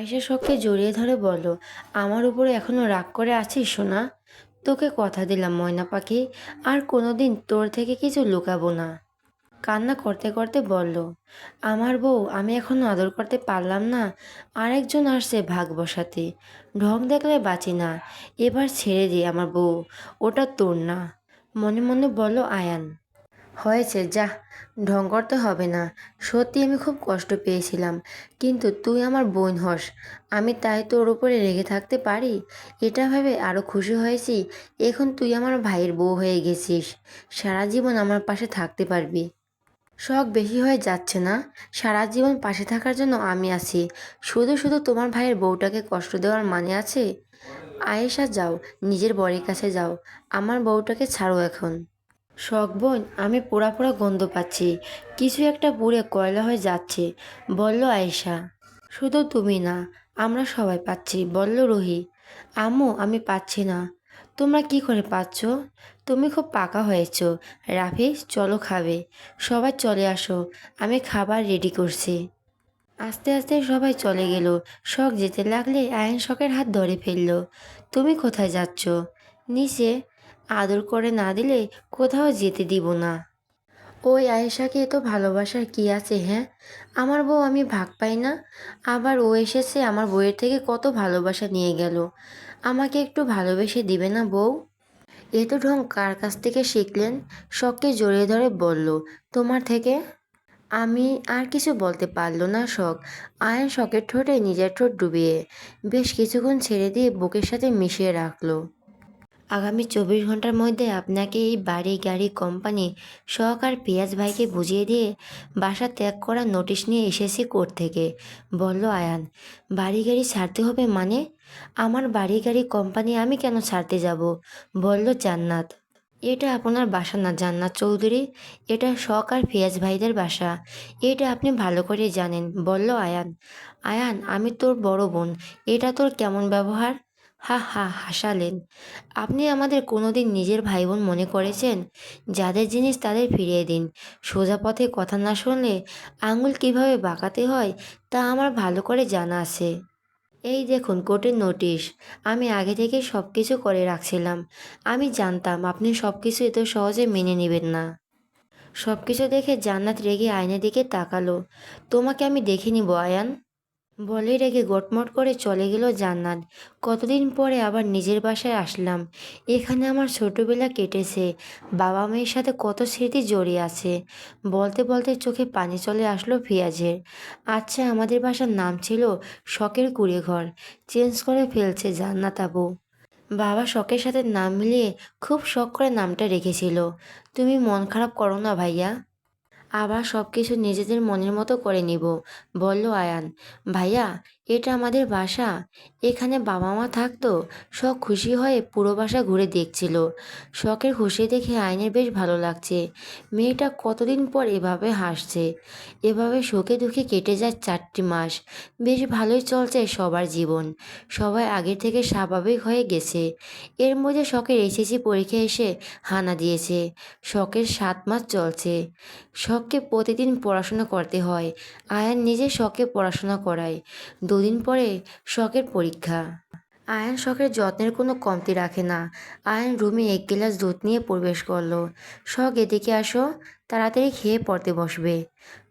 আয়েশা শখকে জড়িয়ে ধরে বলল, আমার উপরে এখনও রাগ করে আছিস, সোনা? তোকে কথা দিলাম, ময়না পাখি। আর কোনোদিন তোর থেকে কিছু লুকাবো না। কান্না করতে করতে বলল, আমার বউ, আমি এখনও আদর করতে পারলাম না। আরেকজন আসছে ভাগ বসাতে। ঢং দেখলে বাঁচি না। এবার ছেড়ে দিই আমার বউ, ওটা তোর না। মনে মনে বলল আয়ান। হয়েছে, যা ঢং করতে হবে না। সত্যি আমি খুব কষ্ট পেয়েছিলাম। কিন্তু তুই আমার বোন হস, আমি তাই তোর উপরে রেগে থাকতে পারি? এটা ভেবে আরও খুশি হয়েছি, এখন তুই আমার ভাইয়ের বউ হয়ে গেছিস। সারা জীবন আমার পাশে থাকতে পারবি। শখ বেশি হয়ে যাচ্ছে না? সারা জীবন পাশে থাকার জন্য আমি আছি। শুধু শুধু তোমার ভাইয়ের বউটাকে কষ্ট দেওয়ার মানে আছে? আয়েশা, যাও, নিজের বরের কাছে যাও। আমার বউটাকে ছাড়ো এখন। শখ বোন, আমি পোড়া পোড়া গন্ধ পাচ্ছি। কিছু একটা পুড়ে কয়লা হয়ে যাচ্ছে, বলল আয়েশা। শুধু তুমি না, আমরা সবাই পাচ্ছি, বলল রুহি। আম্মু, আমি পাচ্ছি না। তোমরা কি করে পাচ্ছ? তুমি খুব পাকা হয়েছো। রাফি, চলো খাবে। সবাই চলে আসো, আমি খাবার রেডি করছি। আস্তে আস্তে সবাই চলে গেল। শখ যেতে লাগলে আয়ন শখের হাত ধরে ফেলল। তুমি কোথায় যাচ্ছ? নিচে আদর করে না দিলে কোথাও যেতে দিব না। ওই আয়েশাকে এত ভালোবাসার কি আছে হ্যাঁ? আমার বউ আমি ভাগ পাই না। আবার ও এসেছে আমার বউয়ের থেকে কত ভালোবাসা নিয়ে গেল। আমাকে একটু ভালোবেসে দিবে না বউ? এ তো ঢং কার কাছ থেকে শিখলেন? শখকে জড়িয়ে ধরে বলল, তোমার থেকে? আমি আর কিছু বলতে পারল না শখ। আয়ন শখের ঠোঁটে নিজের ঠোঁট ডুবিয়ে বেশ কিছুক্ষণ ছেড়ে দিয়ে বুকের সাথে মিশিয়ে রাখল। আগামী চব্বিশ ঘণ্টার মধ্যে আপনাকে এই বাড়ি, গাড়ি, কোম্পানি আর পিয়াজ ভাইকে বুঝিয়ে দিয়ে বাসা ত্যাগ করার নোটিশ নিয়ে এসেছি কোর্ট থেকে। বলল আয়ান, বাড়ি, গাড়ি ছাড়তে হবে মানে? আমার বাড়ি, গাড়ি, কোম্পানি আমি কেন ছাড়তে যাব? বলল জান্নাত। এটা আপনার বাসা না জান্নাত চৌধুরী, এটা শখ আর ফিয়াজ ভাইদের বাসা। এটা আপনি ভালো করে জানেন। বলল আয়ান। আয়ান, আমি তোর বড় বোন, এটা তোর কেমন ব্যবহার? হা হা, হাসালেন। আপনি আমাদের কোনোদিন নিজের ভাই বোন মনে করেছেন? যাদের জিনিস তাদের ফিরিয়ে দিন। সোজা পথে কথা না শুনলে আঙুল কীভাবে বাঁকাতে হয় তা আমার ভালো করে জানা আছে। এই দেখুন কোর্টের নোটিশ। আমি আগে থেকে সব কিছু করে রাখছিলাম। আমি জানতাম আপনি সব কিছু এত সহজে মেনে নেবেন না। সব কিছু দেখে জান্নাত রেগে আয়নের দিকে তাকালো। তোমাকে আমি দেখে নিব, আয়ান। বলে রেগে গটমট করে চলে গেল জান্নাত। কতদিন পরে আবার নিজের বাসায় আসলাম। এখানে আমার ছোটবেলা কেটেছে। বাবা মেয়ের সাথে কত স্মৃতি জড়িয়ে আছে। বলতে বলতে চোখে পানি চলে আসলো ফিয়াজের। আচ্ছা আমাদের বাসার নাম ছিল শখের কুড়ে ঘর চেঞ্জ করে ফেলছে জান্নাত আবু। বাবা শখের সাথে নাম মিলিয়ে খুব শখ করে নামটা রেখেছিল। তুমি মন খারাপ করো না ভাইয়া। আবার সব কিছু নিজেদের মনের মতো করে নিব। বলল আয়ান ভাইয়া এটা আমাদের বাসা। এখানে বাবা মা থাকতো, শখ খুশি হয়ে পুরো বাসা ঘুরে দেখছিল। শখের খুশি দেখে আয়নের বেশ ভালো লাগছে। মেয়েটা কতদিন পর এভাবে হাসছে? এভাবে শোকে দুঃখে কেটে যায় চারটি মাস। বেশ ভালোই চলছে সবার জীবন। সবাই আগের থেকে স্বাভাবিক হয়ে গেছে। এর মধ্যে শখের এসএসসি পরীক্ষা এসে হানা দিয়েছে। শখের সাত মাস চলছে। শখকে প্রতিদিন পড়াশোনা করতে হয়। আয়ান নিজে শখে পড়াশোনা করায়। দুদিন পরে শখের পরীক্ষা। আয়ন শখের যত্নের কোনো কমতি রাখে না। আয়ন রুমে এক গ্লাস দুধ নিয়ে প্রবেশ করল। শখ, এদিকে আসো, তাড়াতাড়ি খেয়ে পড়তে বসবে।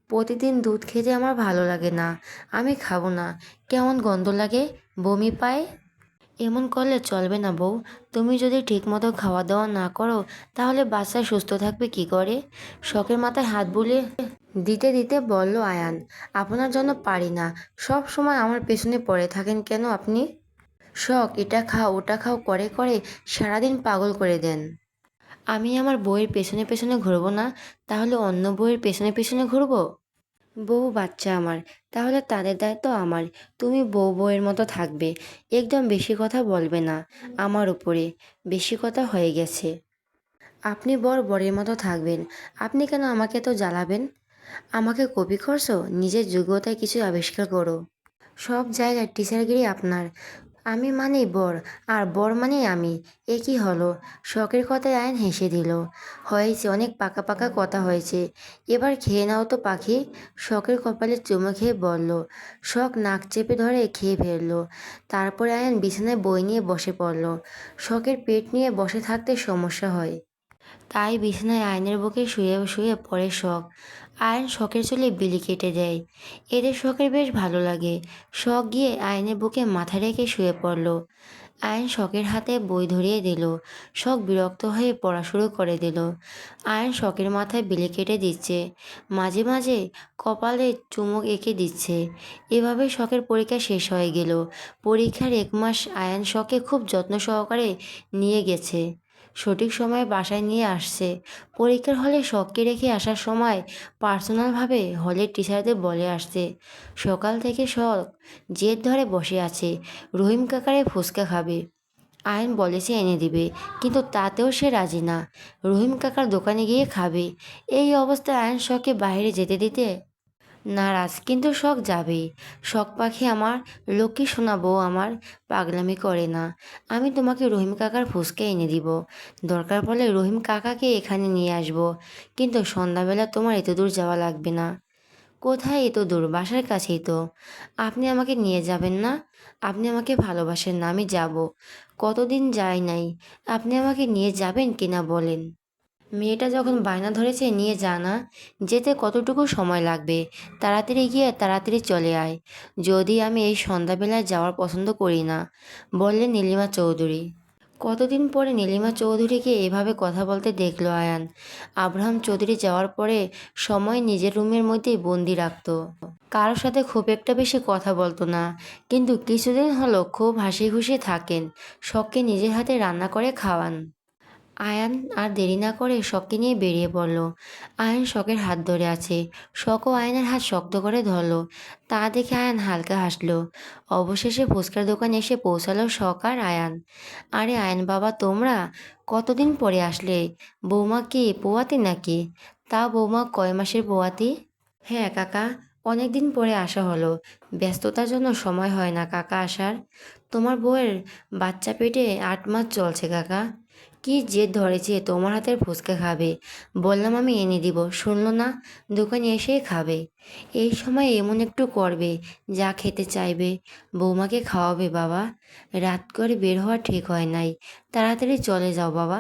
প্রতিদিন দুধ খেতে আমার ভালো লাগে না। আমি খাব না। কেমন গন্ধ লাগে? বমি পায়? এমন করলে চলবে না বউ। তুমি যদি ঠিকমতো খাওয়া দাওয়া না করো, তাহলে বাচ্চা সুস্থ থাকবে কি করে? শখের মাথায় হাত বুলিয়ে দিতে দিতে বলল আয়ান, আপনার জন্য পারি না। সব সময় আমার পেছনে পড়ে থাকেন কেন আপনি? শখ, এটা খাও, ওটা খাও, করে করে সারাদিন পাগল করে দেন। আমি আমার বইয়ের পেছনে পেছনে ঘুরবো না? তাহলে অন্য বইয়ের পেছনে পেছনে ঘুরবো? বউ বাচ্চা আমার, তাহলে তাদের দায়িত্ব আমার। তুমি বউ বউয়ের মতো থাকবে, একদম বেশি কথা বলবে না আমার উপরে, বেশি কথা হয়ে গেছে। আপনি বর বরের মতো থাকবেন, আপনি কেন আমাকে তো জ্বালাবেন? আমাকে কপি করছ, নিজের যোগ্যতায় কিছু আবিষ্কার করো। সব জায়গায় টিচারগিরি আপনার আমি মানেই বর, আর বর মানেই আমি। এ কি হলো? শখের কথায় আয়ন হেসে দিল। হয়েছে, অনেক পাকা পাকা কথা হয়েছে। এবার খেয়ে নাও তো পাখি। শখের কপালে চুমো খেয়ে বলল। শখ নাক চেপে ধরে খেয়ে ফেলল। তারপরে আয়ন বিছানায় বই নিয়ে বসে পড়ল। শখের পেট নিয়ে বসে থাকতে সমস্যা হয়। তাই বিছানায় আয়নের বুকে শুয়ে শুয়ে পড়ে শখ। আয়ন শখের চলে বিলি কেটে দেয়। এদের শখের বেশ ভালো লাগে। শখ গিয়ে আয়নের বুকে মাথা রেখে শুয়ে পড়ল। আয়ন শখের হাতে বই ধরিয়ে দিল। শখ বিরক্ত হয়ে পড়া শুরু করে দিল। আয়ন শখের মাথায় বিলি কেটে দিচ্ছে। মাঝে মাঝে কপালে চুমুক এঁকে দিচ্ছে। এভাবে শখের পরীক্ষা শেষ হয়ে গেল। পরীক্ষার এক মাস আয়ন শখে খুব যত্ন সহকারে নিয়ে গেছে। সঠিক সময়ে বাসায় নিয়ে আসছে। পরীক্ষার হলে শখকে রেখে আসার সময় পার্সোনালভাবে হলের টিচারদের বলে আসছে, সকাল থেকে শখ জেদ ধরে বসে আছে, রহিম কাকারে ফুচকা খাবে। আয়ন বলেছে এনে দিবে, কিন্তু তাতেও সে রাজি না। রহিম কাকার দোকানে গিয়ে খাবে। এই অবস্থায় আয়ন শখকে বাইরে যেতে দিতে নারাজ, কিন্তু শখ যাবেই শখ পাখি আমার লক্ষ্মী শোনা বউ আমার, পাগলামি করে না। আমি তোমাকে রহিম কাকার ফুসকে এনে দিব। দরকার পড়লে রহিম কাকাকে এখানে নিয়ে আসব। কিন্তু সন্ধ্যাবেলা তোমার এত দূর যাওয়া লাগবে না। কোথায় এত দূর? বাসার কাছেই তো। আপনি আমাকে নিয়ে যাবেন না? আপনি আমাকে ভালোবাসেন না, আমি যাব। কতদিন যাই নাই? আপনি আমাকে নিয়ে যাবেন কিনা বলেন। মেয়েটা যখন বায়না ধরেছে, নিয়ে যা না, যেতে কতটুকু সময় লাগবে? তাড়াতাড়ি গিয়ে তাড়াতাড়ি চলে আয়। যদি আমি এই সন্ধ্যাবেলায় যাওয়ার পছন্দ করি না, বললেন নীলিমা চৌধুরী। কতদিন পরে নীলিমা চৌধুরীকে এভাবে কথা বলতে দেখল আয়ান। আব্রাহাম চৌধুরী যাওয়ার পরে সময় নিজের রুমের মধ্যেই বন্দি রাখত। কারোর সাথে খুব একটা বেশি কথা বলতো না, কিন্তু কিছুদিন হলো খুব হাসি খুশি থাকেন, শখকে নিজের হাতে রান্না করে খাওয়ান। আয়ান আর দেরি না করে শখকে নিয়ে বেরিয়ে পড়ল। আয়ান শখের হাত ধরে আছে। শখও আয়নের হাত শক্ত করে ধরলো। তা দেখে আয়ান হালকা হাসলো। অবশেষে ফুচকার দোকানে এসে পৌঁছালো শখ আর আয়ান। আরে আয়ান বাবা, তোমরা কতদিন পরে আসলে? বৌমা কি পোয়াতি নাকি? তা বৌমা কয় মাসের পোয়াতি? হ্যাঁ কাকা অনেক দিন পরে আসা হলো। ব্যস্ততার জন্য সময় হয় না কাকা আসার। তোমার বউয়ের বাচ্চা পেটে আট মাস চলছে কাকা। কি জেদ ধরেছে, তোমার হাতের ফুচকা খাবে। বললাম, আমি এনে দিব। শুনলো না, দোকানে এসেই খাবে। এই সময় এমন একটু করবে, যা খেতে চাইবে। বৌমাকে খাওয়াবে, বাবা। রাত করে বের হওয়া ঠিক হয় নাই। তাড়াতাড়ি চলে যাও, বাবা।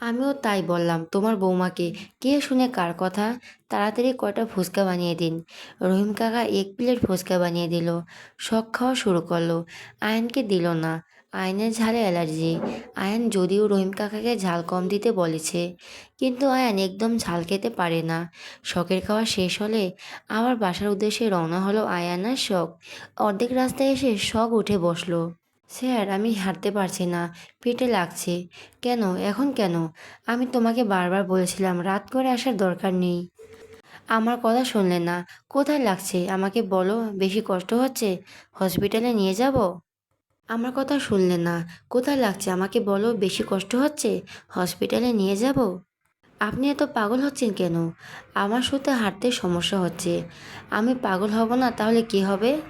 আমিও তাই বললাম, তোমার বৌমাকে। কে শুনে কার কথা? তাড়াতাড়ি কয়টা ফুচকা বানিয়ে দিন। রহিম কাকা, এক প্লেট ফুচকা বানিয়ে দিল। শখ খাওয়া শুরু করল। আয়নকে দিল না। আয়নের ঝালে অ্যালার্জি। আয়ন যদিও রহিম কাকাকে ঝাল কম দিতে বলেছে, কিন্তু আয়ান একদম ঝাল খেতে পারে না। শখের খাওয়া শেষ হলে আবার বাসার উদ্দেশ্যে রওনা হলো আয়ান আর শখ। অর্ধেক রাস্তায় এসে শখ উঠে বসল। স্যার, আমি হাঁটতে পারছি না, পেটে লাগছে। কেন? এখন কেন? আমি তোমাকে বারবার বলেছিলাম, রাত করে আসার দরকার নেই। আমার কথা শুনলে না। কোথায় লাগছে? আমাকে বলো, বেশি কষ্ট হচ্ছে? হসপিটালে নিয়ে যাব? আমার কথা শুনলে না। কোথায় লাগছে? আমাকে বলো, বেশি কষ্ট হচ্ছে? হসপিটালে নিয়ে যাব? আপনি এত পাগল হচ্ছেন কেন? আমার সাথে হাঁটতে সমস্যা হচ্ছে। আমি পাগল হব না, তাহলে কি হবে?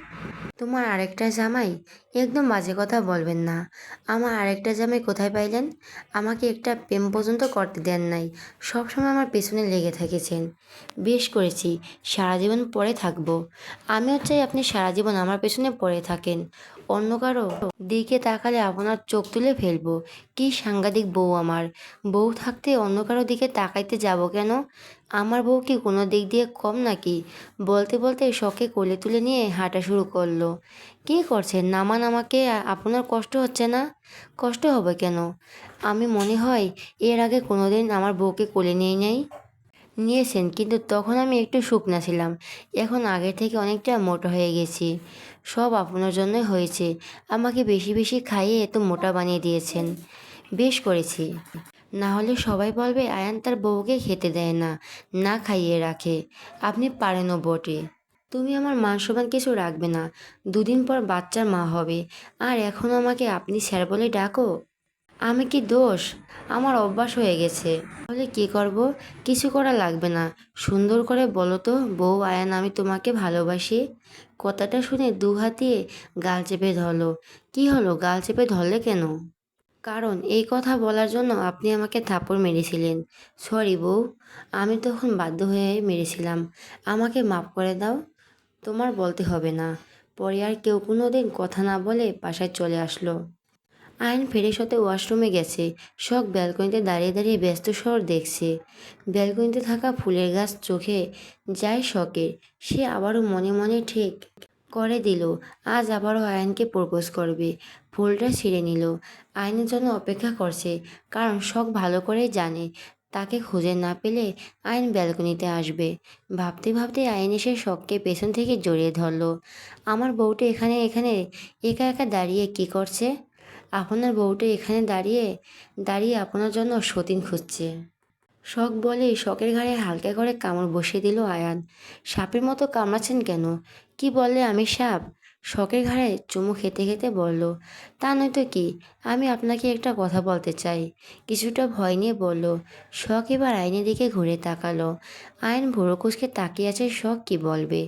তোমার আরেকটা জামাই? একদম বাজে কথা বলবেন না। আমার আরেকটা জামাই কোথায় পাইলেন? আমাকে একটা প্রেম পর্যন্ত করতে দেন নাই। সবসময় আমার পেছনে লেগে থেকেছেন। বেশ করেছি, সারা জীবন পড়ে থাকব। আমিও চাই আপনি সারা জীবন আমার পেছনে পড়ে থাকেন। অন্য কারও? দিকে তাকালে আপনার চোখ তুলে ফেলব। কি সাংঘাতিক বউ আমার। বউ থাকতে অন্য কারও দিকে তাকাইতে যাব কেন? আমার বউ কি কোনো দিক দিয়ে কম নাকি? বলতে বলতে শখে কোলে তুলে নিয়ে হাঁটা শুরু করল। কী করছেন? নামান আমাকে আপনার কষ্ট হচ্ছে না? কষ্ট হবে কেন? আমি মনে হয় এর আগে কোনোদিন আমার বউকে কোলে নিয়ে নেই। নিয়েছেন, কিন্তু তখন আমি একটু শুকনা ছিলাম। এখন আগের থেকে অনেকটা মোটা হয়ে গেছি। সব আপনার জন্যই হয়েছে। আমাকে বেশি বেশি খাইয়ে এত মোটা বানিয়ে দিয়েছেন। বেশ করেছি। না হলে সবাই বলবে আয়ান তার বউকে খেতে দেয় না না খাইয়ে রাখে। আপনি পারেনও বটে। তুমি আমার মান সমান কিছু রাখবে না। দুদিন পর বাচ্চার মা হবে। আর এখন আমাকে আপনি স্যার বলে ডাকো। আমি কি দোষ? আমার অভ্যাস হয়ে গেছে। তাহলে কি করব? কিছু করা লাগবে না। সুন্দর করে বলো তো, বউ আয়ান, আমি তোমাকে ভালোবাসি। কথাটা শুনে দু হাতিয়ে গাল চেপে ধরলো। কি হলো? গাল চেপে ধরলে কেন? কারণ এই কথা বলার জন্য আপনি আমাকে থাপ্পড় মেরেছিলেন। সরি বউ, আমি তখন বাধ্য হয়ে মেরেছিলাম। আমাকে মাফ করে দাও, তোমার বলতে হবে না। পরে আর কেউ কোনো দিন কথা না বলে বাসায় চলে আসলো। আয়ন ফ্রেশ হতে ওয়াশরুমে গেছে। শখ ব্যালকনিতে দাঁড়িয়ে দাঁড়িয়ে ব্যস্ত শহর দেখছে। ব্যালকনিতে থাকা ফুলের গাছ চোখে যায় শখের। সে আবারও মনে মনে ঠিক করে দিল, আজ আবারও আয়নকে প্রপোজ করবে। ফুলটা ছিঁড়ে নিল। আয়নের জন্য অপেক্ষা করছে, কারণ শখ ভালো করেই জানে, তাকে খুঁজে না পেলে আয়ন ব্যালকনিতে আসবে। ভাবতে ভাবতে আয়ন এসে শখকে পেছন থেকে জড়িয়ে ধরলো। আমার বউটা এখানে এখানে, একা একা দাঁড়িয়ে কি করছে? আপনার বউটা এখানে দাঁড়িয়ে দাঁড়িয়ে আপনার জন্য সতীন খুঁজছে। শখ বলে শখের ঘাড়ে হালকা করে কামড় বসিয়ে দিল আয়ান। সাপের মতো কামড়াচ্ছেন কেন? কি বলে আমি সাপ শখের ঘাড়ে চুমু খেতে খেতে বলল, তা নয়তো কি, আমি আপনাকে একটা কথা বলতে চাই। কিছুটা ভয় নিয়ে বলল, শখ এবার আইনের দিকে ঘুরে তাকালো। আইন ভোরো কুচকে তাকিয়ে আছে, শখ কি বলবে?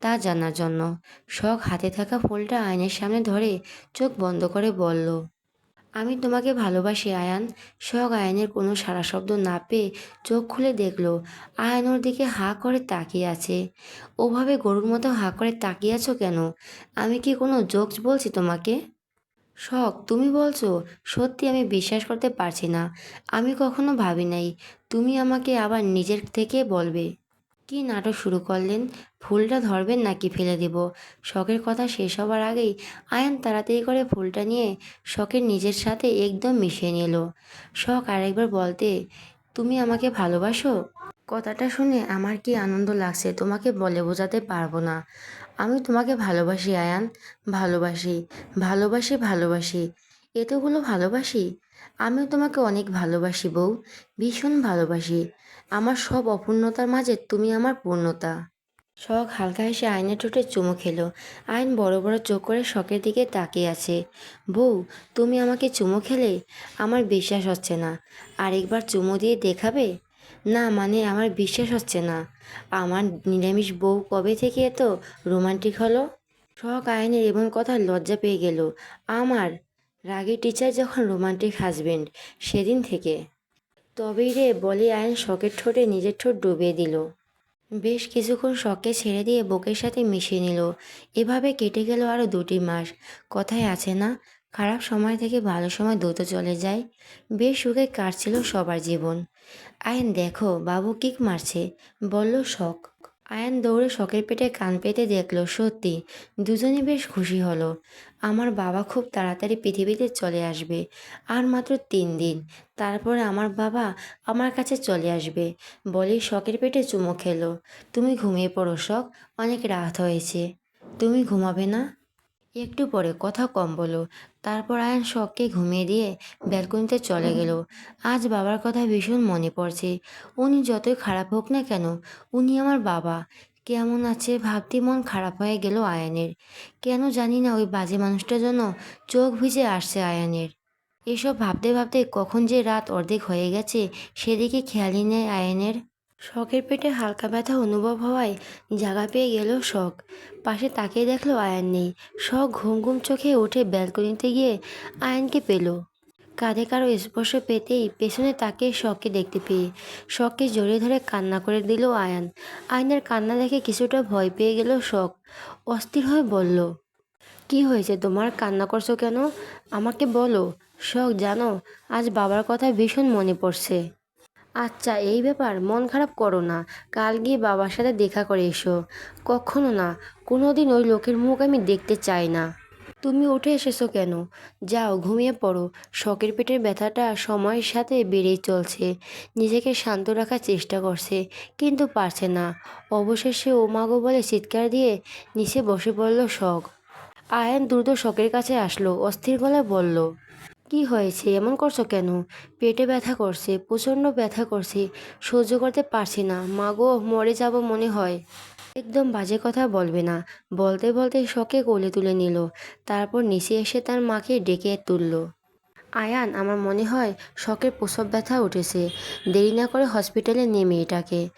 তা জানার জন্য। শখ হাতে থাকা ফুলটা আইনের সামনে ধরে চোখ বন্ধ করে বলল আমি তোমাকে ভালোবাসি, আয়ান। শখ আয়নের কোনো সারা শব্দ না পেয়ে চোখ খুলে দেখল, আয়ান ওর দিকে হা করে তাকিয়ে আছে। ওভাবে গরুর মতো হা করে তাকিয়ে আছো কেন? আমি কি কোনো জোকস বলছি তোমাকে? শখ, তুমি বলছো, সত্যি আমি বিশ্বাস করতে পারছি না। আমি কখনো ভাবি নাই, তুমি আমাকে আবার নিজের থেকে বলবে। কি নাটক শুরু করলেন? ফুলটা ধরবেন নাকি ফেলে দেব? শখের কথা শেষ হবার আগেই আয়ান তাড়াতাড়ি করে ফুলটা নিয়ে শখের নিজের সাথে একদম মিশিয়ে নিল। শখ আরেকবার বলতে, তুমি আমাকে ভালোবাসো? কথাটা শুনে আমার কি আনন্দ লাগছে তোমাকে বলে বোঝাতে পারব না। আমি তোমাকে ভালোবাসি আয়ান, ভালোবাসি ভালোবাসি ভালোবাসি। এতগুলো ভালোবাসি? আমিও তোমাকে অনেক ভালোবাসি বউ, ভীষণ ভালোবাসি। আমার সব অপূর্ণতার মাঝে তুমি আমার পূর্ণতা। শখ হালকা হেসে আয়নের ঠোঁটে চুমু খেলো। আয়ন বড় বড় চোখ করে শখের দিকে তাকিয়ে আছে। বউ, তুমি আমাকে চুমু খেলে? আমার বিশ্বাস হচ্ছে না। আরেকবার চুমু দিয়ে দেখাবে? না মানে আমার বিশ্বাস হচ্ছে না। আমার নিরামিষ বউ কবে থেকে এত রোমান্টিক হলো? শখ আয়নের এমন কথা লজ্জা পেয়ে গেল। আমার? রাগী টিচার যখন রোমান্টিক হাজবেন্ড, সেদিন থেকে। তবেই রে, বলে আয়ন শখের ঠোঁটে নিজের ঠোঁট ডুবিয়ে দিল। বেশ কিছুক্ষণ শখকে ছেড়ে দিয়ে বুকের সাথে মিশিয়ে নিল। এভাবে কেটে গেল আরও দুটি মাস। কথায় আছে না, খারাপ সময় থেকে ভালো সময় দ্রুত চলে যায়। বেশ সুখে কাটছিল সবার জীবন। আয়ন দেখো, বাবু কিক মারছে, বলল শখ। আয়ন দৌড়ে শখের পেটে কান পেতে দেখল, সত্যি, দুজনে বেশ খুশি হলো। আমার বাবা খুব তাড়াতাড়ি পৃথিবীতে চলে আসবে, আর মাত্র তিন দিন। তারপরে আমার বাবা আমার কাছে চলে আসবে বলে শখের পেটে চুমো খেলো। তুমি ঘুমিয়ে পড়ো, শখ। অনেক রাত হয়েছে। তুমি ঘুমাবে না? একটু পরে কথা কম বলো তারপর আয়ন শখকে ঘুমিয়ে দিয়ে ব্যালকনিতে চলে গেল। আজ বাবার কথা ভীষণ মনে পড়ছে। উনি যতই খারাপ হোক না কেন উনি আমার বাবা। কেমন আছে ভাবতে মন খারাপ হয়ে গেল আয়নের। কেন জানি না ওই বাজে মানুষটার জন্য চোখ ভিজে আসছে আয়নের। এসব ভাবতে ভাবতে কখন যে রাত অর্ধেক হয়ে গেছে সেদিকে খেয়ালই নেয় আয়নের। শখের পেটে হালকা ব্যথা অনুভব হওয়ায় জায়গা পেয়ে গেল শখ। পাশে তাকিয়ে দেখল আয়ন নেই। শখ ঘুম ঘুম চোখে উঠে ব্যালকনিতে গিয়ে আয়নকে পেল। কাঁধে কারও স্পর্শ পেতেই পেছনে তাকে শখকে দেখতে পেয়ে শখকে জড়িয়ে ধরে কান্না করে দিল আয়ান। আয়নের কান্না দেখে কিছুটা ভয় পেয়ে গেল শখ। অস্থির হয়ে বলল, কি হয়েছে? তোমার কান্না করছ কেন? আমাকে বলো। শখ জানো, আজ বাবার কথা ভীষণ মনে পড়ছে। আচ্ছা এই ব্যাপার, মন খারাপ করো না। কাল গিয়ে বাবার সাথে দেখা করে এসো। কখনো না কোনো দিন ওই লোকের মুখ আমি দেখতে চাই না। তুমি উঠে এসেছ কেন? যাও, ঘুমিয়ে পড়ো। শখের পেটের ব্যথাটা সময়ের সাথে বেড়েই চলছে। নিজেকে শান্ত রাখার চেষ্টা করছে, কিন্তু পারছে না। অবশেষে ও মাগো বলে চিৎকার দিয়ে নিচে বসে পড়ল শখ। আয়ান দ্রুত শখের কাছে আসলো, অস্থির গলায় বলল কি হয়েছে? এমন করছ কেন? পেটে ব্যথা করছে, প্রচণ্ড ব্যথা করছে, সহ্য করতে পারছি না। মাগো, মরে যাব মনে হয়। একদম বাজে কথা বলবে না। বলতে বলতে শখে কোলে তুলে নিল। তারপর নিচে এসে তার মাকে ডেকে তুলল। আয়ান, আমার মনে হয় শখের প্রসব ব্যথা উঠেছে। দেরি না করে হসপিটালে নেমে এটাকে।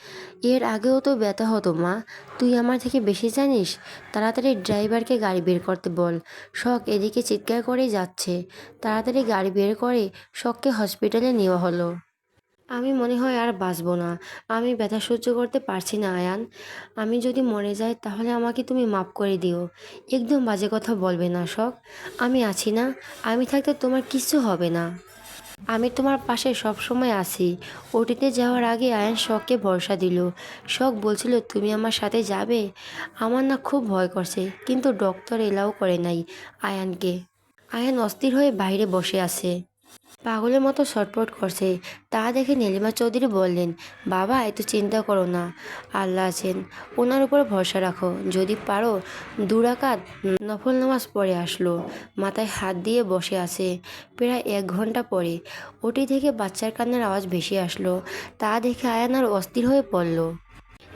এর আগেও তো ব্যথা হতো, মা। তুই আমার থেকে বেশি জানিস? তাড়াতাড়ি ড্রাইভারকে গাড়ি বের করতে বল। শখ এদিকে চিৎকার করেই যাচ্ছে। তাড়াতাড়ি গাড়ি বের করে শখকে হসপিটালে নেওয়া হলো। আমি মনে হয় আর বাঁচবো না। আমি ব্যথা সহ্য করতে পারছি না, আয়ান। আমি যদি মরে যাই, তাহলে আমাকে তুমি মাফ করে দিও। একদম বাজে কথা বলবে না, শখ। আমি আছি না। আমি থাকতে তোমার কিচ্ছু হবে না। আমি তোমার পাশে সব সময় আছি। ওটিতে যাওয়ার আগে আয়ান শখকে ভরসা দিল। শখ বলছিল, তুমি আমার সাথে যাবে? আমার না খুব ভয় করছে, কিন্তু ডক্টর এলাও করে নাই আয়ানকে। আয়ান অস্থির হয়ে বাইরে বসে আছে। পাগলের মতো ছটপট করছে। তা দেখে নীলিমা চৌধুরী বললেন, বাবা, এত চিন্তা করো না। আল্লাহ আছেন। ওনার উপর ভরসা রাখো। যদি পারো, দুরাকাত নফল নামাজ পড়ে আসলো। মাথায় হাত দিয়ে বসে আছে। প্রায় এক ঘণ্টা পরে ওটি থেকে বাচ্চার কান্নার আওয়াজ ভেসে আসলো। তা দেখে আয়ান আর অস্থির হয়ে পড়ল।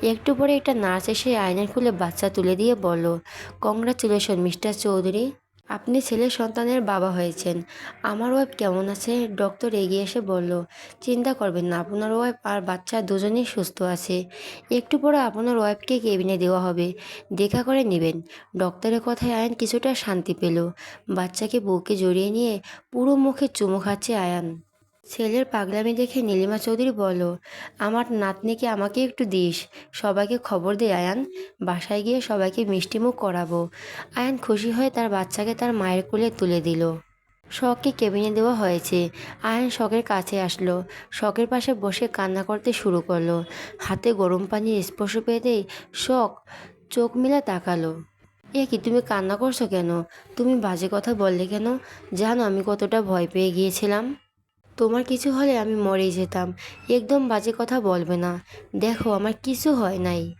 একটু পরে একটা নার্স এসে আয়নার খুলে বাচ্চা তুলে দিয়ে বলল, কংগ্রাচুলেশন, মিস্টার চৌধুরী। আপনি ছেলে সন্তানের বাবা হয়েছেন। আমার ওয়াইফ কেমন আছে? ডক্টর এগিয়ে এসে বলল, চিন্তা করবেন না, আপনার ওয়াইফ আর বাচ্চা দুজনেই সুস্থ আছে। একটু পরে আপনার ওয়াইফকে কেবিনে দেওয়া হবে। দেখা করে নেবেন। ডক্টরের কথায় আয়ান কিছুটা শান্তি পেল। বাচ্চাকে বউকে জড়িয়ে নিয়ে পুরো মুখে চুমু খাচ্ছে আয়ান। ছেলের পাগলামি দেখে নীলিমা চৌধুরী বলল, আমার নাতনিকে আমাকে একটু দিস, সবাইকে খবর দে, আয়ান। বাসায় গিয়ে সবাইকে মিষ্টিমুখ করাবো। আয়ান খুশি হয়ে তার বাচ্চাকে তার মায়ের কোলে তুলে দিল। শখকে কেবিনে দেওয়া হয়েছে। আয়ান শখের কাছে আসলো। শখের পাশে বসে কান্না করতে শুরু করল। হাতে গরম পানির স্পর্শ পেতেই শখ চোখ মিলা তাকালো। এ কি, তুমি কান্না করছ কেন? তুমি বাজে কথা বললে কেন? জানো আমি কতটা ভয় পেয়ে গিয়েছিলাম। তোমার কিছু হলে আমি মরেই যেতাম। একদম বাজে কথা বলবে না। দেখো, আমার কিছু হয় নাই।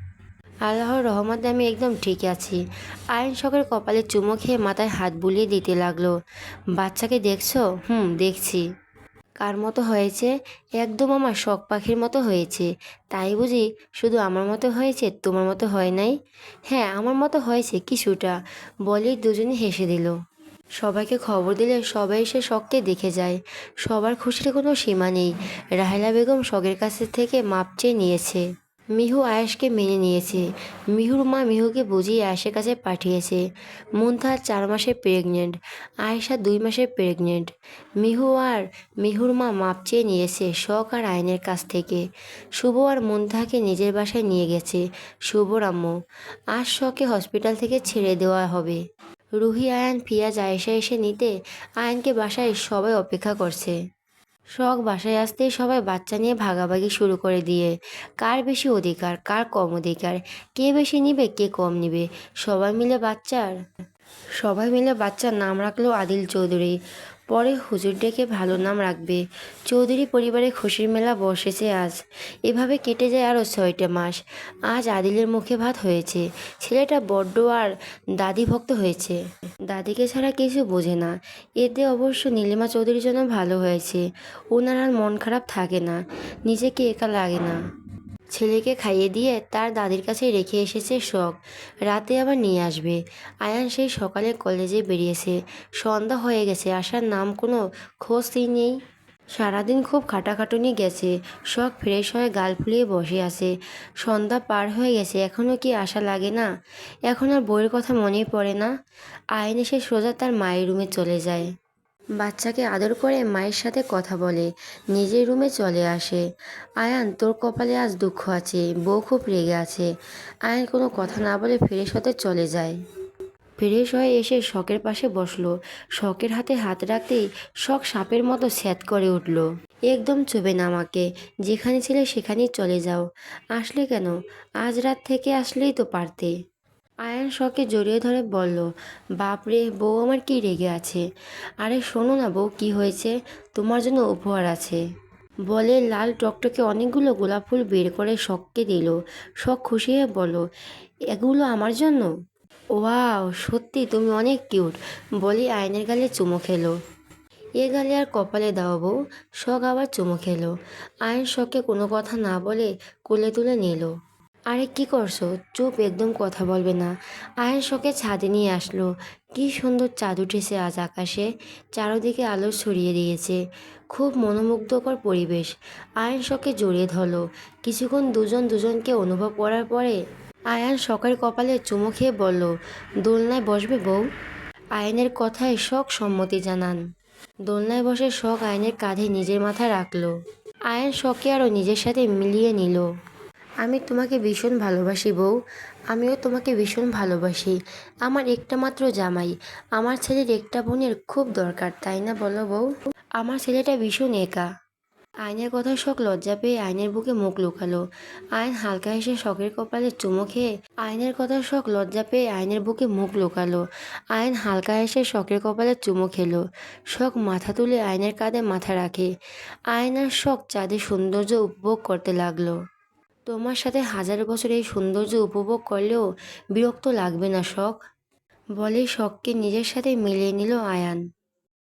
আল্লাহর রহমতে আমি একদম ঠিক আছি। আয়ন শখের কপালে চুমো খেয়ে মাথায় হাত বুলিয়ে দিতে লাগল। বাচ্চাকে দেখছ? হুম, দেখছি। কার মতো হয়েছে? একদম আমার শখ পাখির মতো হয়েছে। তাই বুঝি শুধু আমার মতো হয়েছে, তোমার মতো হয় নাই? হ্যাঁ আমার মতো হয়েছে কিছুটা। বলেই দুজনে হেসে দিল। সবাইকে খবর দিলে সবাই এসে শখকে দেখে যায়। সবার খুশির কোনো সীমা নেই। রাহেলা বেগম শখের কাছ থেকে মাপ চেয়ে নিয়েছে। মিহু আয়েশকে মেনে নিয়েছে। মিহুর মা মিহুকে বুঝিয়ে আয়েশের কাছে পাঠিয়েছে। মুন্থা চার মাসে প্রেগনেন্ট, আয়েশা দুই মাসে প্রেগনেন্ট। মিহু আর মিহুর মা মাপ চেয়ে নিয়েছে শখ আর আইনের কাছ থেকে। শুভ আর মুন্থাকে নিজের বাসায় নিয়ে গেছে। শুভর আম্মু আজ শখকে হসপিটাল থেকে ছেড়ে দেওয়া হবে। রুহি আয়ান ফিয়াজ আয়েশা এসে নিতে আয়ানকে বাসায় সবাই অপেক্ষা করছে। শখ বাসায় আসতেই সবাই বাচ্চা নিয়ে ভাগাভাগি শুরু করে দিয়ে, কার বেশি অধিকার, কার কম অধিকার, কে বেশি নিবে, কে কম নিবে, সবাই মিলে বাচ্চার, সবাই মিলে বাচ্চার নাম রাখল আদিল চৌধুরী। পরে হুজুর ডেকে ভালো নাম রাখবে। চৌধুরী পরিবারে খুশির মেলা বসেছে আজ। এভাবে কেটে যায় আরও ছয়টা মাস। আজ আদিলের মুখে ভাত হয়েছে। ছেলেটা বড্ড আর দাদি ভক্ত হয়েছে। দাদিকে ছাড়া কিছু বোঝে না। এতে অবশ্য নীলিমা চৌধুরীর জন্য ভালো হয়েছে। ওনার আর মন খারাপ থাকে না। নিজেকে একা লাগে না। ছেলেকে খাইয়ে দিয়ে তার দাদির কাছে রেখে এসেছে শখ। রাতে আবার নিয়ে আসবে। আয়ান সেই সকালে কলেজে বেরিয়েছে। সন্ধ্যা হয়ে গেছে, আসার নাম কোনো খোঁজই নেই। সারাদিন খুব খাটাখাটুনি গেছে। শখ ফ্রেশ হয়ে গাল ফুলিয়ে বসে আছে। সন্ধ্যা পার হয়ে গেছে এখনও কি আশা লাগে না? এখন আর বইয়ের কথা মনে পড়ে না। আয়ন এসে সোজা তার মায়ের রুমে চলে যায়। বাচ্চাকে আদর করে মায়ের সাথে কথা বলে, নিজের রুমে চলে আসে। আয়ান, তোর কপালে আজ দুঃখ আছে, বউ খুব রেগে আছে। আয়ান কোনো কথা না বলে ফ্রেশ হতে চলে যায়। ফ্রেশ হয়ে এসে শখের পাশে বসল। শখের হাতে হাত রাখতেই শখ সাপের মতো স্যাত করে উঠল। একদম চুবে না আমাকে, যেখানে ছিলে সেখানেই চলে যাও। আসলে কেন? আজ রাত থেকে আসলেই তো পারতে। আয়ান শখকে জড়িয়ে ধরে বলল, বাপরে, বউ আমার কি রেগে আছে? আরে শোনো না বউ, কি হয়েছে? তোমার জন্য উপহার আছে। বলে লাল টকটকে অনেকগুলো গোলাপ ফুল বের করে শখকে দিল। শখ খুশি হয়ে বলো এগুলো আমার জন্য? ওয়াও, সত্যি, তুমি অনেক কিউট, বলি আয়নের গালে চুমো খেলো। এ গালে আর কপালে দাও বউ, শখ আবার চুমো খেলো। আয়ন শখকে কোনো কথা না বলে কোলে তুলে নিল। আরে কি করছ? চুপ, একদম কথা বলবে না। আয়ন শোকে ছাদে নিয়ে আসলো। কি সুন্দর চাঁদ উঠেছে আজ আকাশে। চারোদিকে আলো ছড়িয়ে দিয়েছে। খুব মনোমুগ্ধকর পরিবেশ। আয়ন শোকে জড়িয়ে ধরলো। কিছুক্ষণ দুজন দুজনকে অনুভব করার পরে আয়ান শখের কপালে চুমু খেয়ে বলল, দোলনায় বসবে বউ? আয়নের কথায় শখ সম্মতি জানান। দোলনায় বসে শখ আয়নের কাঁধে নিজের মাথা রাখল। আয়ন শখকে আরও নিজের সাথে মিলিয়ে নিল। আমি তোমাকে ভীষণ ভালোবাসি বউ। আমিও তোমাকে ভীষণ ভালোবাসি। আমার একটা মাত্র জামাই। আমার ছেলের একটা বোনের খুব দরকার, তাই না বলো বউ? আমার ছেলেটা ভীষণ একা। আয়নের কথা শখ লজ্জা পেয়ে আয়নের বুকে মুখ লুকালো। আয়ন হালকা হেসে শখের কপালে চুমো খেয়ে আয়নের কথা শখ লজ্জা পেয়ে আয়নের বুকে মুখ লুকালো। আয়ন হালকা হেসে শখের কপালে চুমো খেলো। শখ মাথা তুলে আয়নের কাঁধে মাথা রাখে। আয়নার শখ চাঁদের সৌন্দর্য উপভোগ করতে লাগল। তোমার সাথে হাজার বছর এই সৌন্দর্য উপভোগ করলেও বিরক্ত লাগবে না, শখ। বলে শখকে নিজের সাথে মিলিয়ে নিল আয়ান।